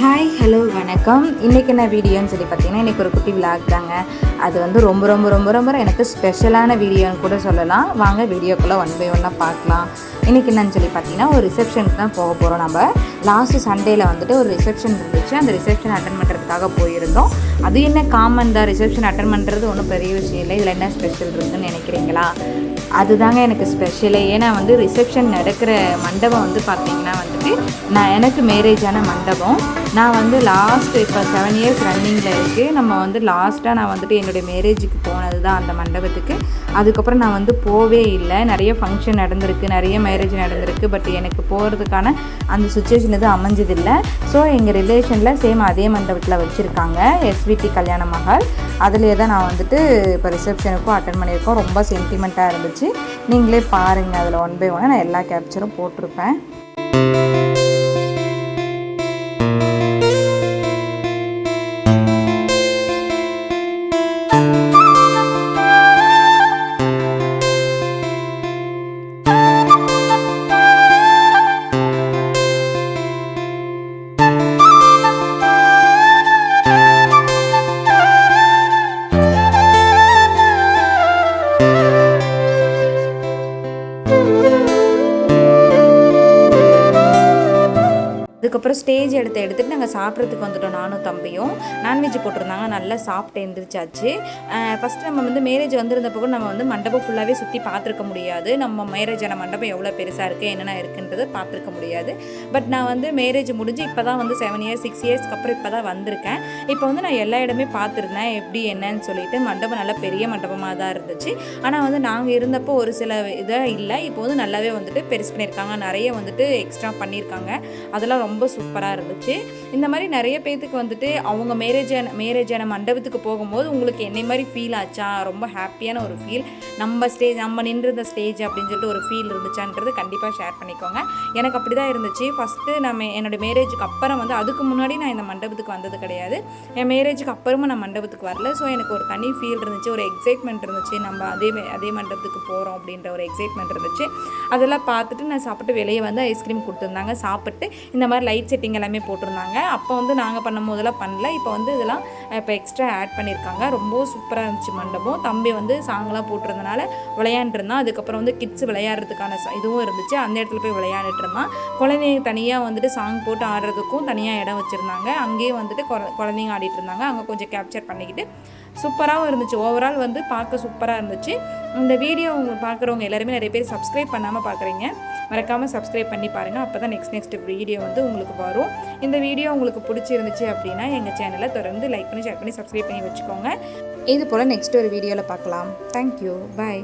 Hi hello வணக்கம். இன்றைக்கி என்ன வீடியோன்னு சொல்லி பார்த்தீங்கன்னா இன்றைக்கி ஒரு குட்டி விளாக் தாங்க. அது வந்து ரொம்ப ரொம்ப ரொம்ப ரொம்ப எனக்கு ஸ்பெஷலான வீடியோன்னு கூட சொல்லலாம். வாங்க வீடியோக்குள்ளே ஒன் பை ஒன்னாக பார்க்கலாம். இன்றைக்கி என்னன்னு சொல்லி பார்த்தீங்கன்னா ஒரு ரிசப்ஷனுக்கு தான் போக போகிறோம் நம்ம. லாஸ்ட்டு சண்டேயில் வந்துட்டு ஒரு ரிசப்ஷன் இருந்துச்சு. அந்த ரிசப்ஷன் அட்டன் பண்ணுறதுக்காக போயிருந்தோம். அது என்ன காமன் தான்? ரிசப்ஷன் அட்டன் பண்ணுறது ஒன்றும் பெரிய விஷயம் இல்லை. இதில் என்ன ஸ்பெஷல் இருக்குதுன்னு நினைக்கிறீங்களா? அதுதாங்க எனக்கு ஸ்பெஷலு ஏன்னா வந்து ரிசப்ஷன் நடக்கிற மண்டபம் வந்து பார்த்தீங்கன்னா வந்துட்டு நான் எனக்கு மேரேஜான மண்டபம். நான் வந்து லாஸ்ட் இப்போ செவன் இயர்ஸ் ரன்னிங்கில் இருக்குது நம்ம வந்து லாஸ்ட்டாக நான் வந்துட்டு என்னுடைய மேரேஜுக்கு போனது தான் அந்த மண்டபத்துக்கு. அதுக்கப்புறம் நான் வந்து போவே இல்லை. நிறைய ஃபங்க்ஷன் நடந்திருக்கு. நிறைய மேரேஜ் நடந்திருக்கு. பட் எனக்கு போகிறதுக்கான அந்த சுச்சுவேஷன் எதுவும் அமைஞ்சதில்லை. ஸோ எங்கள் ரிலேஷனில் சேம் அதே மண்டபத்தில் வச்சுருக்காங்க. எஸ் எஸ்விபி கல்யாண மகள். அதிலே தான் நான் வந்துட்டு இப்போ ரிசப்ஷனுக்கும் அட்டன் பண்ணியிருக்கோம். ரொம்ப சென்டிமெண்ட்டாக இருந்துச்சு. நீங்களே பாருங்கள் அதில் ஒன் பை ஒன் நான் எல்லா கேப்ச்சரும் போட்டிருப்பேன். அதுக்கப்புறம் ஸ்டேஜ் எடுத்து எடுத்துகிட்டு நாங்கள் சாப்பிட்றதுக்கு வந்துட்டோம் நானும் தம்பியும். நான்வெஜ் போட்டிருந்தாங்க நல்லா சாப்பிட்டு எழுந்திரிச்சாச்சு ஃபஸ்ட்டு நம்ம வந்து மேரேஜ் வந்திருந்தப்போ கூட நம்ம வந்து மண்டபம் ஃபுல்லாகவே சுற்றி பார்த்துருக்க முடியாது. நம்ம மேரேஜ் ஆன மண்டபம் எவ்வளோ பெருசாக இருக்குது என்னென்ன இருக்குன்றது பார்த்துருக்க முடியாது. பட் நான் வந்து மேரேஜ் முடிஞ்சு இப்போ தான் வந்து செவன் இயர்ஸ் சிக்ஸ் இயர்ஸ்க்கு அப்புறம் இப்போ தான் வந்திருக்கேன். இப்போ வந்து நான் எல்லா இடமே பார்த்துருந்தேன் எப்படி என்னன்னு சொல்லிட்டு. மண்டபம் நல்லா பெரிய மண்டபமாக தான் இருந்துச்சு. ஆனால் வந்து நாங்கள் இருந்தப்போ ஒரு சில இதாக இல்லை இப்போ வந்து நல்லாவே வந்துட்டு பெருசு பண்ணியிருக்காங்க. நிறைய வந்துட்டு எக்ஸ்ட்ரா பண்ணியிருக்காங்க. அதெல்லாம் ரொம்ப ரொம்ப சூப்பராக இருந்துச்சு. இந்த மாதிரி நிறைய பேர்த்துக்கு வந்துட்டு அவங்க மேரேஜ் ஆன மேரேஜ் ஆன மண்டபத்துக்கு போகும்போது உங்களுக்கு என்னை மாதிரி ஃபீல் ஆச்சா? ரொம்ப ஹாப்பியான ஒரு ஃபீல் நம்ம ஸ்டேஜ் நம்ம நின்றிருந்த ஸ்டேஜ் அப்படின்னு சொல்லிட்டு ஒரு ஃபீல் இருந்துச்சான்றது கண்டிப்பாக ஷேர் பண்ணிக்கோங்க. எனக்கு அப்படி தான் இருந்துச்சு ஃபஸ்ட்டு நம்ம என்னோடய மேரேஜுக்கு அப்புறம் வந்து அதுக்கு முன்னாடி நான் இந்த மண்டபத்துக்கு வந்தது கிடையாது. என் மேரேஜுக்கு அப்புறமும் நான் மண்டபத்துக்கு வரல. ஸோ எனக்கு ஒரு தனி ஃபீல் இருந்துச்சு. ஒரு எக்ஸைட்மெண்ட் இருந்துச்சு. நம்ம அதே அதே மண்டபத்துக்கு போகிறோம் அப்படின்ற ஒரு எக்ஸைட்மெண்ட் இருந்துச்சு. அதெல்லாம் பார்த்துட்டு நான் சாப்பிட்டு வெளியே வந்து ஐஸ்கிரீம் கொடுத்துருந்தாங்க. சாப்பிட்டு இந்த மாதிரி லைட் செட்டிங் எல்லாமே போட்டிருந்தாங்க. அப்போ வந்து நாங்கள் பண்ணும் போதெல்லாம் பண்ணல. இப்போ வந்து இதெல்லாம் இப்போ எக்ஸ்ட்ரா ஆட் பண்ணியிருக்காங்க ரொம்ப சூப்பராக இருந்துச்சு மண்டபம். தம்பி வந்து சாங்லாம் போட்டிருந்தனால விளையாண்டுருந்தான் அதுக்கப்புறம் வந்து கிட்ஸ் விளையாடுறதுக்கான ச- இதுவும் இருந்துச்சு. அந்த இடத்துல போய் விளையாண்டுட்டு இருந்தான். குழந்தைங்க தனியாக வந்துட்டு சாங் போட்டு ஆடுறதுக்கும் தனியாக இடம் வச்சுருந்தாங்க. அங்கேயே வந்துட்டு குழ- குழந்தைங்க ஆடிட்டு இருந்தாங்க. அங்கே கொஞ்சம் கேப்சர் பண்ணிக்கிட்டு சூப்பராகவும் இருந்துச்சு. ஓவரால் வந்து பார்க்க சூப்பராக இருந்துச்சு. இந்த வீடியோ பார்க்குறவங்க எல்லாருமே நிறைய பேர் சப்ஸ்கிரைப் பண்ணாமல் பார்க்குறீங்க. மறக்காமல் சப்ஸ்கிரைப் பண்ணி பாருங்கள் அப்போ தான் நெக்ஸ்ட் நெக்ஸ்ட் வீடியோ வந்து உங்களுக்கு வரும். இந்த வீடியோ உங்களுக்கு பிடிச்சிருந்துச்சு அப்படின்னா எங்கள் சேனலை தொடர்ந்து லைக் பண்ணி ஷேர் பண்ணி சப்ஸ்கிரைப் பண்ணி வச்சுக்கோங்க. இது போல் நெக்ஸ்ட் ஒரு வீடியோவில் பார்க்கலாம். Thank you bye